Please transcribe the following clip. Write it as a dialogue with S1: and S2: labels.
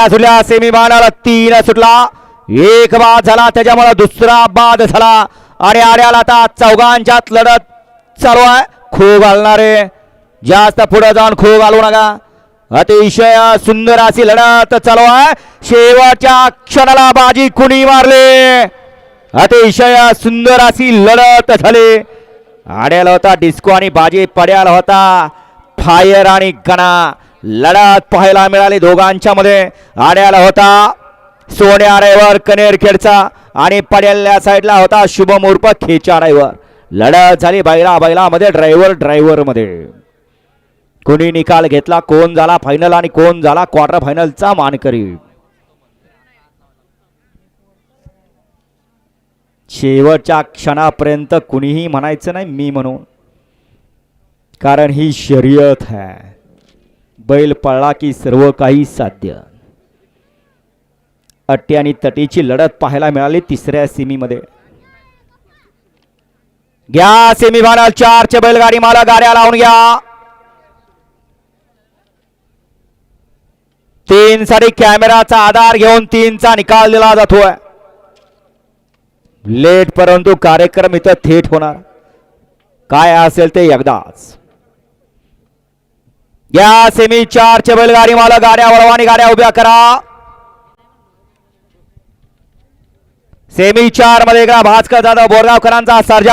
S1: सुटल्या सेमी बाणाला तीन सुटला. एक बाद झाला त्याच्यामुळे दुसरा बाद झाला. आणि आर्याला आता चौघांच्यात लढत चालू आहे. खो घालणारे. जास्त पुढे जाऊन खो घालू नका. अतिशय सुंदर अशी लढत चालू आहे. शेवटच्या क्षणाला बाजी कुणी मारले? अतिशय सुंदर अशी लढत झाली. आड्याला होता डिस्को आणि बाजी पड्याला होता फायर आणि गणा. लढत पाहायला मिळाली दोघांच्या मध्ये आड्याला होता सोन्या रायवर कनेरखेडचा आणि पड्याल्या साईडला होता शुभम उर्फ खेचा ड्रायव्हर. लढत झाली बैला बैलामध्ये ड्रायव्हर ड्रायव्हरमध्ये कोणी निकाल घेतला कोण झाला फायनल आणि कोण झाला क्वार्टर फायनलचा मानकरी? शेवटच्या क्षणापर्यंत कुणीही म्हणायचं नाही मी म्हणून. कारण ही शर्यत आहे. बैल पळला की सर्व काही साध्य. अट्टी आणि तटीची लढत पाहायला मिळाली तिसऱ्या सेमीमध्ये. घ्या सेमी फायनल चारचे बैलगाडी मला गाड्या लावून घ्या. तीन साठी कॅमेराचा आधार घेऊन तीनचा निकाल दिला जातोय. लेट परंतु कार्यक्रम इथं थेट होणार. काय असेल ते एकदाच. या सेमी चारचे बैलगाडी मला गाड्या वळवानी गाड्या उभ्या करा. सेमी चारमध्ये भास्कर जाधव बोरगावकरांचा सर्जा